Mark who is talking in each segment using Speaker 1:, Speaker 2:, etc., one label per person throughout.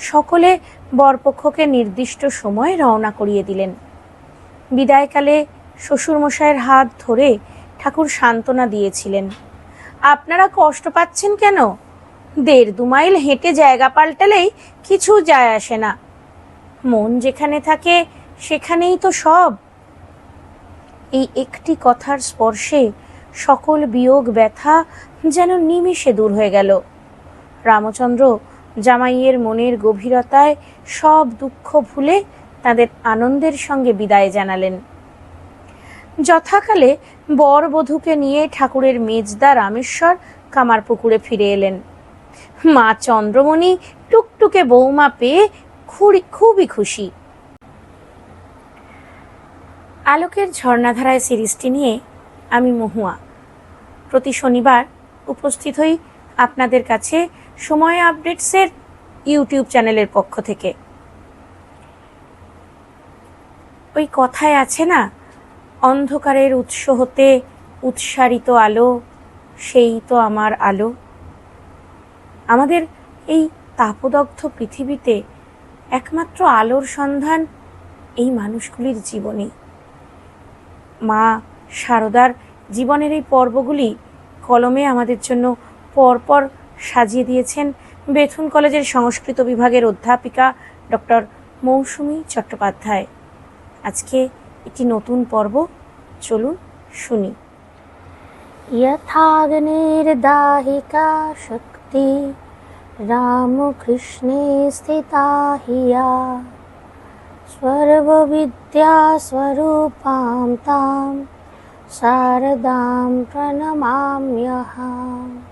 Speaker 1: সকলে বরপক্ষকে নির্দিষ্ট সময় রওনা করিয়ে দিলেন। বিদায়কালে শ্বশুরমশাইয়ের হাত ধরে ঠাকুর সান্ত্বনা দিয়েছিলেন। আপনারা কষ্ট পাচ্ছেন কেন? দেড় দু মাইল হেঁটে জায়গা পাল্টালেই কিছু যায় আসে না। মন যেখানে থাকে সেখানেই তো সব। এই একটি কথার স্পর্শে সকল বিয়োগ ব্যথা যেন নিমিষে দূর হয়ে গেল। রামচন্দ্র জামাইয়ের মনের গভীরতায় সব দুঃখ ভুলে তাদের আনন্দের সঙ্গে বিদায় জানালেন। যথাকালে বর বধূকে নিয়ে ঠাকুরের মেজদা রামেশ্বর কামারপুকুরে ফিরে এলেন। মা চন্দ্রমণি টুকটুকে বৌমা পেয়ে খুবই খুশি। আলোকের ঝর্ণাধারায় সিরিজটি নিয়ে আমি মহুয়া। প্রতি শনিবার উপস্থিত হই আপনাদের কাছে সময় আপডেটসের ইউটিউব চ্যানেলের পক্ষ থেকে। ওই কথায় আছে না, অন্ধকারের উৎস হতে উৎসারিত আলো, সেই তো আমার আলো। আমাদের এই তাপদগ্ধ পৃথিবীতে একমাত্র আলোর সন্ধান এই মানুষগুলির জীবনেই মা সারদার জীবনের এই পর্বগুলি কলমে আমাদের জন্য পরপর সাজিয়ে দিয়েছেন বেথুন কলেজের সংস্কৃত বিভাগের অধ্যাপিকা ডক্টর মৌসুমি চট্টোপাধ্যায়। আজকে একটি নতুন পর্ব, চলুন শুনি। ইয়থাগ্নের দাহিকা শক্তি, রামকৃষ্ণে স্থিতা হিয়া। সর্ববিদ্যাস্বরূপাম তাম শারদাম প্রণমাম্যহাম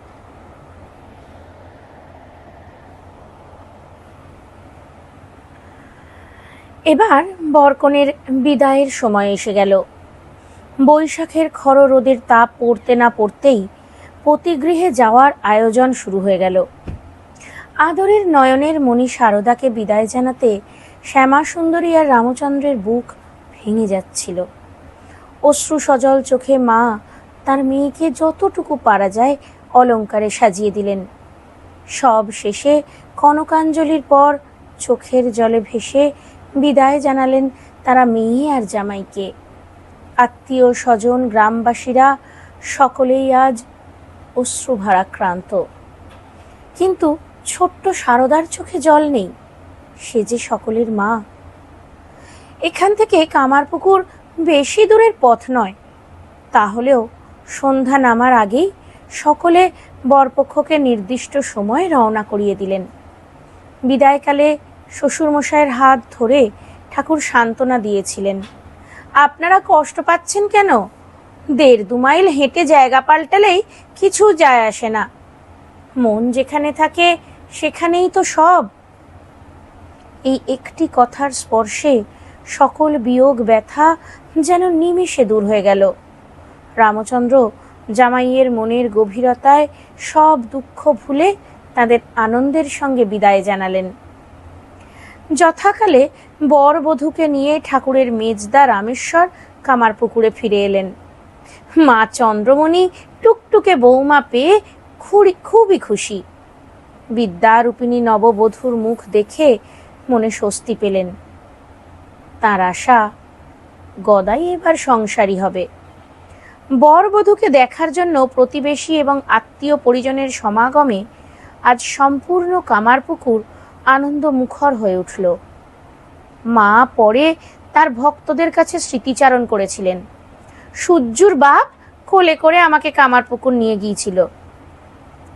Speaker 1: এবার বরকনের বিদায়ের সময় এসে গেল। বৈশাখের খর রোদের তাপ পড়তে না পড়তেই পতিগৃহে যাওয়ার আয়োজন শুরু হয়ে গেল। আদরের নয়নের মণি শারদাকে বিদায় জানাতে শ্যামা সুন্দরী আর রামচন্দ্রের বুক ভেঙে যাচ্ছিল। অশ্রু সজল চোখে মা তার মেয়েকে যতটুকু পারা যায় অলঙ্কারে সাজিয়ে দিলেন। সব শেষে কনকাঞ্জলির পর চোখের জলে ভেসে বিদায় জানালেন তারা মেয়ে আর জামাইকে। আত্মীয় স্বজন, গ্রামবাসীরা সকলেই আজ অশ্রু ভারাক্রান্ত কিন্তু ছোট্ট সারদার চোখে জল নেই, সে যে সকলের মা। এখান থেকে কামারপুকুর বেশি দূরের পথ নয়, তাহলেও সন্ধ্যা নামার আগেই সকলে বরপক্ষকে নির্দিষ্ট সময় রওনা করিয়ে দিলেন। বিদায়কালে শ্বশুরমশাইয়ের হাত ধরে ঠাকুর সান্ত্বনা দিয়েছিলেন। আপনারা কষ্ট পাচ্ছেন কেন? দেড় দু মাইল হেঁটে জায়গা পাল্টালেই কিছু যায় আসে না। মন যেখানে থাকে সেখানেই তো সব। এই একটি কথার স্পর্শে সকল বিয়োগ ব্যথা যেন নিমিষে দূর হয়ে গেল। রামচন্দ্র জামাইয়ের মনের গভীরতায় সব দুঃখ ভুলে তাদের আনন্দের সঙ্গে বিদায় জানালেন। যথাকালে বর বধূকে নিয়ে ঠাকুরের মেজদা রামেশ্বর কামারপুকুরে ফিরে এলেন। মা চন্দ্রমণি টুকটুকে বৌমা পেয়ে খুবই খুবই খুশি। বিদ্যারূপিণী নববধূর মুখ দেখে মনে স্বস্তি পেলেন। তার আশা, গদাই এবার সংসারী হবে। বর বধূকে দেখার জন্য প্রতিবেশী এবং আত্মীয় পরিজনের সমাগমে আজ সম্পূর্ণ কামারপুকুর আনন্দ মুখর হয়ে উঠল। মা পরে তার ভক্তদের কাছে স্মৃতিচারণ করেছিলেন। সূর্যুর বাপ কোলে করে আমাকে কামারপুকুর নিয়ে গিয়েছিল।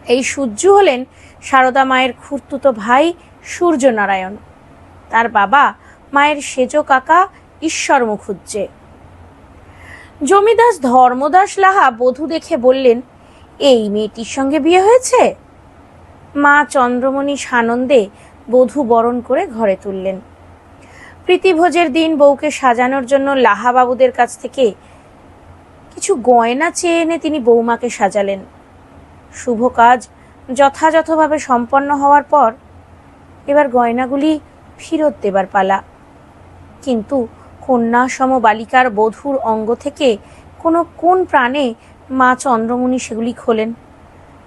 Speaker 1: এই সূর্য হলেন সারদা মায়ের খুর্তুতো ভাই সূর্যনারায়ণ। তার বাবা মায়ের সেজ কাকা ঈশ্বর মুখুজ্জে জমিদাস ধর্মদাস লাহা বধূ দেখে বললেন, এই মেয়েটির সঙ্গে বিয়ে হয়েছে? মা চন্দ্রমণি সানন্দে বধূ বরণ করে ঘরে তুললেন। প্রীতিভোজের দিন বউকে সাজানোর জন্য লাহাবাবুদের কাছ থেকে কিছু গয়না চেয়ে এনে তিনি বৌমাকে সাজালেন। শুভ কাজ যথাযথভাবে সম্পন্ন হওয়ার পর এবার গয়নাগুলি ফেরত দেবার পালা। কিন্তু কন্যা সম বালিকার বধূর অঙ্গ থেকে কোনো কোন প্রাণে মা চন্দ্রমণি সেগুলি খোলেন?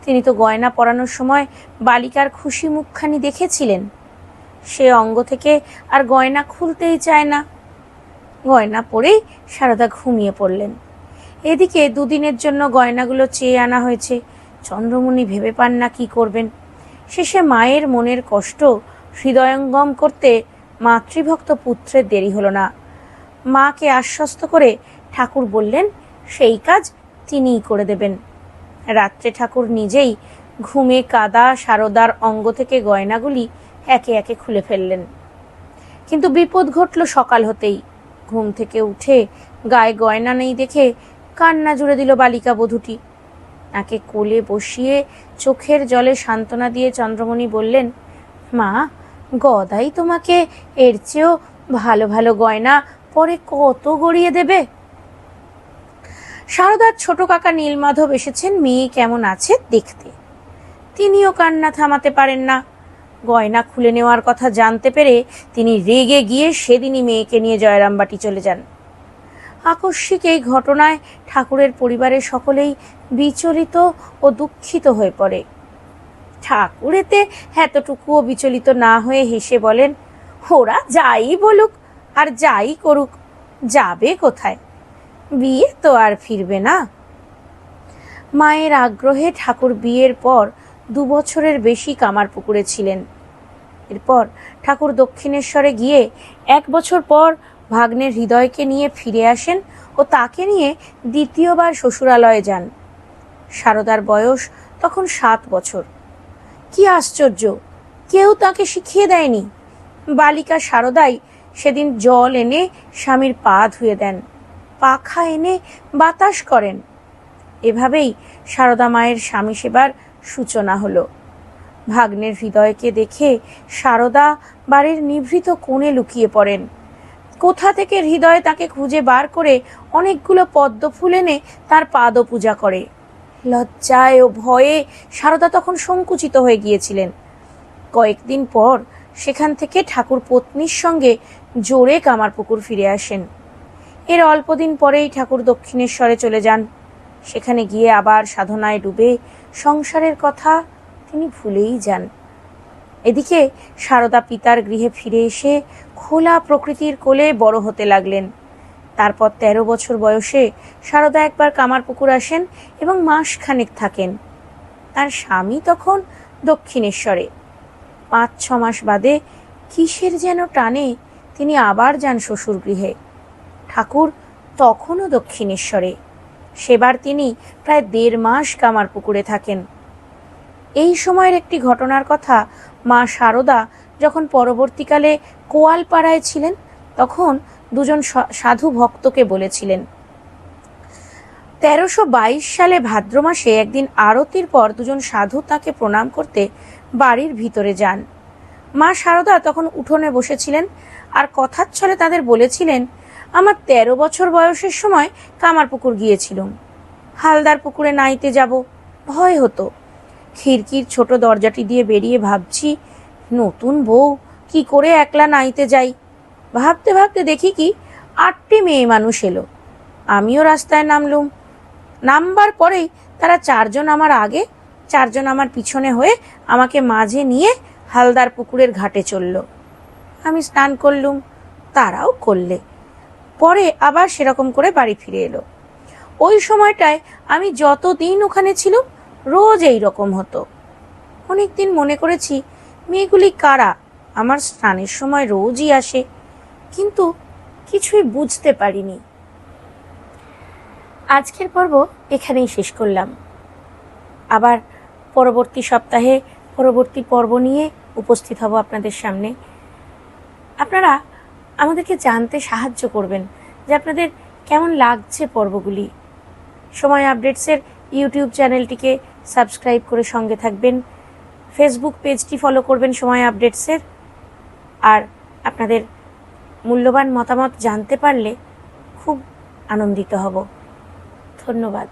Speaker 1: তিনি তো গয়না পরানোর সময় বালিকার খুশি মুখখানি দেখেছিলেন। সে অঙ্গ থেকে আর গয়না খুলতেই চায় না। গয়না পরেই সারদা ঘুমিয়ে পড়লেন। এদিকে দুদিনের জন্য গয়নাগুলো চেয়ে আনা হয়েছে। চন্দ্রমণি ভেবে পান না কি করবেন। শেষে মায়ের মনের কষ্ট হৃদয়ঙ্গম করতে মাতৃভক্ত পুত্রের দেরি হলো না। মাকে আশ্বস্ত করে ঠাকুর বললেন, সেই কাজ তিনিই করে দেবেন। রাত্রে ঠাকুর নিজেই ঘুমে কাদা, সারদার অঙ্গ থেকে গয়নাগুলি একে একে খুলে ফেললেন। কিন্তু বিপদ ঘটল সকাল হতেই। ঘুম থেকে উঠে গায়ে গয়না নেই দেখে কান্না জুড়ে দিল বালিকা বধূটি। তাকে কোলে বসিয়ে চোখের জলে সান্ত্বনা দিয়ে চন্দ্রমণি বললেন, মা, গদাই তোমাকে এর চেয়েও ভালো ভালো গয়না পরে কত গড়িয়ে দেবে? সারদার ছোট কাকা নীলমাধব এসেছেন, মেয়ে কেমন আছে দেখতে। তিনিও কান্না থামাতে পারেন না। গয়না খুলে নেওয়ার কথা জানতে পেরে তিনি রেগে গিয়ে সেদিনই মেয়েকে নিয়ে জয়রামবাটি চলে যান। আকস্মিক এই ঘটনায় ঠাকুরের পরিবারের সকলেই বিচলিত ও দুঃখিত হয়ে পড়ে। ঠাকুর এতে এতটুকুও বিচলিত না হয়ে হেসে বলেন, ওরা যাই বলুক আর যাই করুক, যাবে কোথায়? বিয়ে তো আর ফিরবে না। মায়ের আগ্রহে ঠাকুর বিয়ের পর দু বছরের বেশি কামার পুকুরে ছিলেন। এরপর ঠাকুর দক্ষিণেশ্বরে গিয়ে এক বছর পর ভাগ্নের হৃদয়কে নিয়ে ফিরে আসেন ও তাকে নিয়ে দ্বিতীয়বার শ্বশুরালয়ে যান। সারদার বয়স তখন সাত বছর। কি আশ্চর্য, কেউ তাকে শিখিয়ে দেয়নি। বালিকা সারদাই সেদিন জল এনে স্বামীর পা ধুয়ে দেন। পাখা এনে বাতাস করেন। এভাবেই সারদা মায়ের স্বামী সেবার সূচনা হলো। ভাগ্নের হৃদয়কে দেখে সারদা বাড়ির নিভৃত কোণে লুকিয়ে পড়েন। কোথা থেকে হৃদয় তাকে খুঁজে বার করে অনেকগুলো পদ্ম ফুল এনে তার পাদ পূজা করে। লজ্জায় ও ভয়ে সারদা তখন সংকুচিত হয়ে গিয়েছিলেন। কয়েকদিন পর সেখান থেকে ঠাকুর পত্নীর সঙ্গে জোরে কামারপুকুর ফিরে আসেন। এর অল্পদিন পরেই ঠাকুর দক্ষিণেশ্বরে চলে যান। সেখানে গিয়ে আবার সাধনায় ডুবে সংসারের কথা তিনি ভুলেই যান। এদিকে সারদা পিতার গৃহে ফিরে এসে খোলা প্রকৃতির কোলে বড় হতে লাগলেন। তারপর তেরো বছর বয়সে সারদা একবার কামারপুকুর আসেন এবং মাস খানেক থাকেন। তার স্বামী তখন দক্ষিণেশ্বরে। পাঁচ ছ মাস বাদে কিসের যেন টানে তিনি আবার যান শ্বশুর গৃহে ঠাকুর তখনও দক্ষিণেশ্বরে। সেবার তিনি প্রায় দেড় মাস কামার পুকুরে থাকেন। এই সময়ের একটি ঘটনার কথা মা শারদা যখন পরবর্তীকালে কোয়ালপাড়ায় ছিলেন, তখন দুজন সাধু ভক্তকে বলেছিলেন, তেরোশো সালে ভাদ্র মাসে একদিন আরতির পর দুজন সাধু তাকে প্রণাম করতে বাড়ির ভিতরে যান। মা শারদা তখন উঠোনে বসেছিলেন আর কথার ছলে তাদের বলেছিলেন আমার তেরো বছর বয়সের সময় কামার পুকুর গিয়েছিলাম। হালদার পুকুরে নাইতে যাব, ভয় হতো। খিড়কির ছোট দরজাটি দিয়ে বেরিয়ে ভাবছি, নতুন বউ, কি করে একলা নাইতে যাই? ভাবতে ভাবতে দেখি কি, আটটি মেয়ে মানুষ এলো। আমিও রাস্তায় নামলুম। নামবার পরেই তারা চারজন আমার আগে, চারজন আমার পিছনে হয়ে আমাকে মাঝে নিয়ে হালদার পুকুরের ঘাটে চলল। আমি স্নান করলুম, তারাও করলে। পরে আবার সেরকম করে বাড়ি ফিরে এলো। ওই সময়টায় আমি যতদিন ওখানে ছিলাম, রোজ এই রকম হতো। অনেকদিন মনে করেছি, মেয়েগুলি কারা? আমার স্নানের সময় রোজই আসে, কিন্তু কিছুই বুঝতে পারিনি। আজকের পর্ব এখানেই শেষ করলাম। আবার পরবর্তী সপ্তাহে পরবর্তী পর্ব নিয়ে উপস্থিত হব আপনাদের সামনে। আপনারা আমাদেরকে জানতে সাহায্য করবেন যে আপনাদের কেমন লাগছে পর্বগুলি। সময় আপডেটসের ইউটিউব চ্যানেলটিকে সাবস্ক্রাইব করে সঙ্গে থাকবেন। ফেসবুক পেজটি ফলো করবেন সময় আপডেটসের। আর আপনাদের মূল্যবান মতামত জানতে পারলে খুব আনন্দিত হব। ধন্যবাদ।